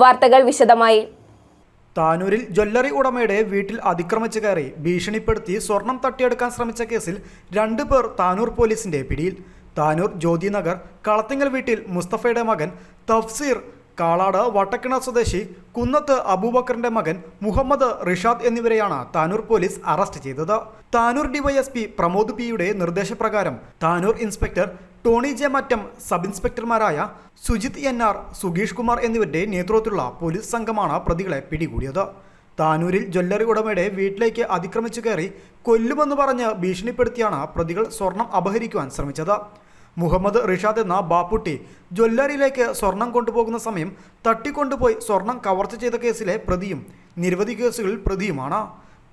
വാർത്തകൾ വിശദമായി. താനൂരിൽ ജ്വല്ലറി ഉടമയുടെ വീട്ടിൽ അതിക്രമിച്ചു കയറി ഭീഷണിപ്പെടുത്തി സ്വർണം തട്ടിയെടുക്കാൻ ശ്രമിച്ച കേസിൽ രണ്ടു പേർ താനൂർ പോലീസിന്റെ പിടിയിൽ. താനൂർ ജ്യോതിനഗർ കളത്തിങ്ങൽ വീട്ടിൽ മുസ്തഫയുടെ മകൻ തഫ്സീർ കാളാട് വട്ടക്കിണ സ്വദേശി കുന്നത്ത് അബൂബക്കറിന്റെ മകൻ മുഹമ്മദ് റിഷാദ് എന്നിവരെയാണ് താനൂർ പോലീസ് അറസ്റ്റ് ചെയ്തത്. താനൂർ ഡിവൈഎസ്പി പ്രമോദ് പിയുടെ നിർദ്ദേശപ്രകാരം Tanur inspector Tony J Mattam sub ഇൻസ്പെക്ടർമാരായ Sujith N R സുഗീഷ് കുമാർ എന്നിവരുടെ നേതൃത്വത്തിലുള്ള പോലീസ് സംഘമാണ് പ്രതികളെ പിടികൂടിയത്. താനൂരിൽ ജ്വല്ലറി ഉടമയുടെ വീട്ടിലേക്ക് അതിക്രമിച്ചു കയറി കൊല്ലുമെന്ന് പറഞ്ഞ് ഭീഷണിപ്പെടുത്തിയാണ് പ്രതികൾ സ്വർണം അപഹരിക്കുവാൻ ശ്രമിച്ചത്. മുഹമ്മദ് റിഷാദ് എന്ന ബാപ്പുട്ടി ജ്വല്ലറിയിലേക്ക് സ്വർണം കൊണ്ടുപോകുന്ന സമയം തട്ടിക്കൊണ്ടുപോയി സ്വർണം കവർച്ച ചെയ്ത കേസിലെ പ്രതിയും നിരവധി കേസുകളിൽ പ്രതിയുമാണ്.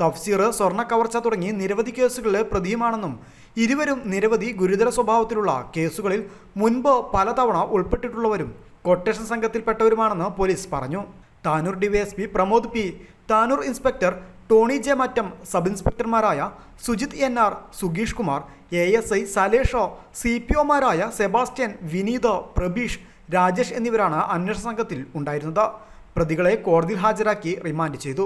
തഫ്സീർ സ്വർണ കവർച്ച തുടങ്ങി നിരവധി കേസുകളിലെ പ്രതിയുമാണെന്നും ഇരുവരും നിരവധി ഗുരുതര സ്വഭാവത്തിലുള്ള കേസുകളിൽ മുൻപ് പലതവണ ഉൾപ്പെട്ടിട്ടുള്ളവരും കൊട്ടേഷൻ സംഘത്തിൽപ്പെട്ടവരുമാണെന്ന് പോലീസ് പറഞ്ഞു. Tanur DYSP Pramod P Tanur inspector Tony J Mattam sub ഇൻസ്പെക്ടർമാരായ Sujith N R സുഗീഷ് കുമാർ എ എസ് ഐ സലേഷോ സി പി ഒമാരായ സെബാസ്റ്റ്യൻ വിനീത് പ്രബീഷ് രാജേഷ് എന്നിവരാണ് അന്വേഷണ സംഘത്തിൽ ഉണ്ടായിരുന്നത്. പ്രതികളെ കോടതിയിൽ ഹാജരാക്കി റിമാൻഡ് ചെയ്തു.